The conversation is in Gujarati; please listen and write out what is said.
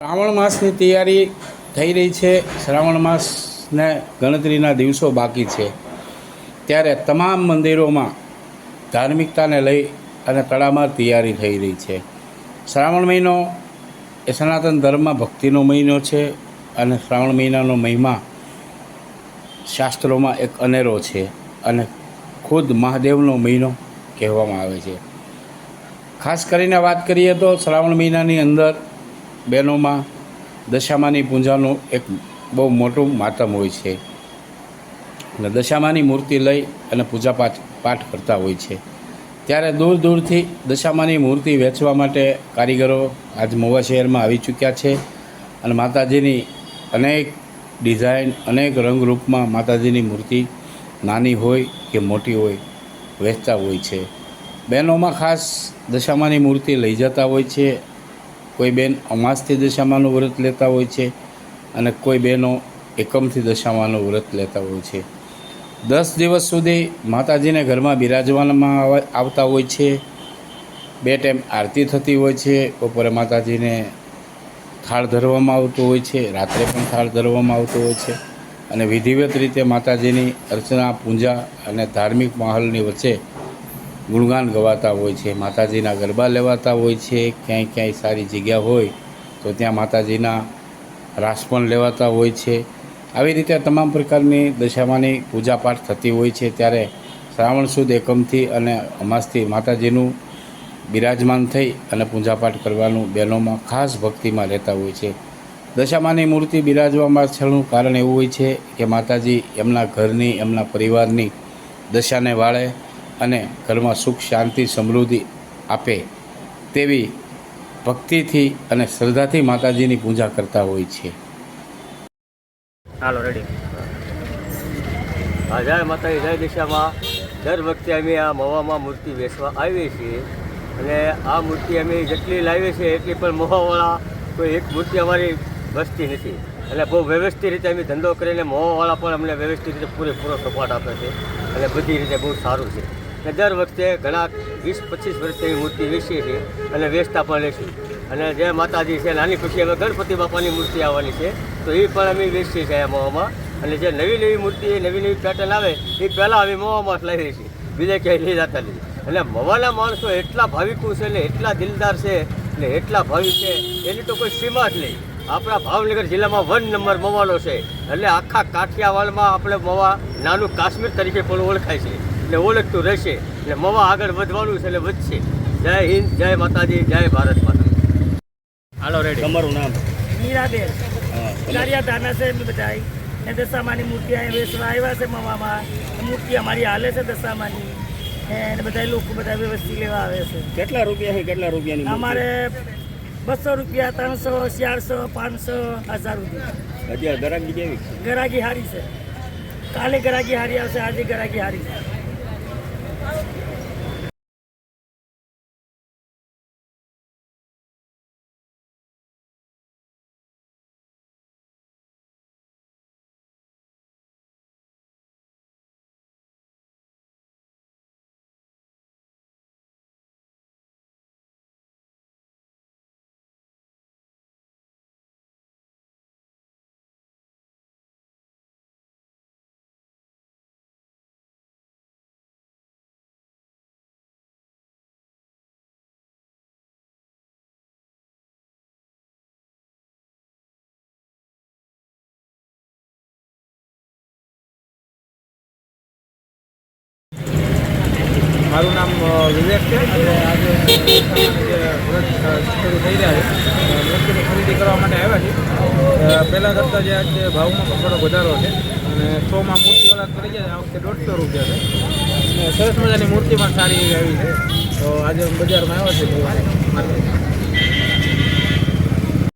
શ્રાવણ માસની તૈયારી થઈ રહી છે. શ્રાવણ માસને ગણતરીના દિવસો બાકી છે. ત્યારે તમામ મંદિરોમાં ધાર્મિકતાને લઈ અને તડામાર તૈયારી થઈ રહી છે. શ્રાવણ મહિનો એ સનાતન ધર્મમાં ભક્તિનો મહિનો છે અને શ્રાવણ મહિનાનો મહિમા શાસ્ત્રોમાં એક અનેરો છે અને ખુદ મહાદેવનો મહિનો કહેવામાં આવે છે. ખાસ કરીને વાત કરીએ તો શ્રાવણ મહિનાની અંદર બહેનોમાં દશામાની પૂજાનું એક બહુ મોટું માતમ હોય છે. અને દશામાની મૂર્તિ લઈ અને પૂજા પાઠ પાઠ કરતા હોય છે. ત્યારે દૂર દૂરથી દશામાની મૂર્તિ વેચવા માટે કારીગરો આજ મોવા શહેરમાં આવી ચૂક્યા છે અને માતાજીની અનેક ડિઝાઇન, અનેક રંગરૂપમાં માતાજીની મૂર્તિ નાની હોય કે મોટી હોય, વેચતા હોય છે. બહેનોમાં ખાસ દશામાની મૂર્તિ લઈ જતા હોય છે કોઈ બેન અમાસથી દશામાનું વ્રત લેતા હોય છે અને કોઈ બહેનો એકમથી દશામાનું વ્રત લેતા હોય છે. દસ દિવસ સુધી માતાજીને ઘરમાં બિરાજવામાં આવા- આવતા હોય છે. બે ટાઈમ આરતી થતી હોય છે, બપોરે માતાજીને થાળ ધરવામાં આવતો હોય છે, રાત્રે પણ થાળ ધરવામાં આવતો હોય છે અને વિધિવત રીતે માતાજીની અર્ચના, પૂજા અને ધાર્મિક માહોલની વચ્ચે ગુણગાન ગવાતા હોય છે, માતાજીના ગરબા લેવાતા હોય છે, ક્યાંય ક્યાંય સારી જગ્યા હોય તો ત્યાં માતાજીના રાસ પણ લેવાતા હોય છે. આવી રીતે તમામ પ્રકારની દશામાની પૂજાપાઠ થતી હોય છે. ત્યારે શ્રાવણ સુદ એકમથી અને અમાસથી માતાજીનું બિરાજમાન થઈ અને પૂજાપાઠ કરવાનું બહેનોમાં ખાસ ભક્તિમાં રહેતા હોય છે. દશામાની મૂર્તિ બિરાજવા પાછળનું કારણ એવું હોય છે કે માતાજી એમના ઘરની, એમના પરિવારની દશાને વાળે અને ઘરમાં સુખ, શાંતિ, સમૃદ્ધિ આપે તેવી ભક્તિથી અને શ્રદ્ધાથી માતાજીની પૂજા કરતા હોય છે. હાલો રેડી હા, જય માતાજી, જય દિશામાં. દર વખતે અમે આ મવામાં મૂર્તિ વેચવા આવીએ છીએ અને આ મૂર્તિ અમે જેટલી લાવીએ છીએ, એટલી પણ મહાવાળા કોઈ એક મૂર્તિ અમારી બસતી નથી. એટલે બહુ વ્યવસ્થિત રીતે અમે ધંધો કરીને મહાવાળા પણ અમને વ્યવસ્થિત રીતે પૂરેપૂરો સપોર્ટ આપે છે અને બધી રીતે બહુ સારું છે. અને દર વખતે ઘણા વીસ, પચીસ વર્ષથી મૂર્તિ વેચીએ છીએ અને વેચતા પણ રહીશું અને જે માતાજી છે, નાની પછી હવે ગણપતિ બાપાની મૂર્તિ આવવાની છે, તો એ પણ અમે વેચીએ છીએ મોવામાં. અને જે નવી નવી મૂર્તિ, નવી નવી પેટર્ન આવે, એ પહેલાં અમે મોવામાં જ લાવીએ છીએ. બીજે ક્યાંય લઈ જતા નથી એટલે મવાના માણસો એટલા ભાવિકો છે ને, એટલા દિલદાર છે ને, એટલા ભાવિક છે, એની તો કોઈ સીમા જ નહીં. આપણા ભાવનગર જિલ્લામાં વન નંબર મોવાનો છે. એટલે આખા કાઠિયાવાડમાં આપણે મવા નાનું કાશ્મીર તરીકે પણ ઓળખાય છે. એટલે ઓળખતું રહેશે. એટલે મવા આગળ વધવાનું છે એટલે વધશે. જય હિન્દ જય માતાજી જય ભારત માતા. હાલો રેડી તમારું નામ? મીરાબેન. હા, દાના છે એમની બધાય. ને દશામાની મૂર્તિ અહીં વેચવા આવ્યા છે મવામાં. મૂર્તિ અમારી હાલે છે દશામાની. એને બધા લોકો બધા વ્યવસ્થિત લેવા આવે છે. કેટલા રૂપિયા છે કેટલા રૂપિયાની અમારે બસો રૂપિયા ત્રણસો ચારસો પાંચસો હજાર રૂપિયા. અત્યારે ગરાગી કેવી ગરાગી હારી છે. કાલે ગરાગી હારી આવશે આજે ગરાગી હારી છે. મારું નામ વિવેક છે. અને આજે શરૂ થઈ રહ્યા છે. મૂર્તિની ખરીદી કરવા માટે આવ્યા છીએ. પહેલાં કરતાં જે આજે ભાવમાં પણ થોડો વધારો છે. અને સોમાં મૂર્તિ મૂર્તિવાળા કરી જાય આ વખતે દોઢસો રૂપિયા છે. અને સરસ મજાની મૂર્તિ પણ સારી એવી આવી છે. તો આજે બજારમાં આવ્યા છે.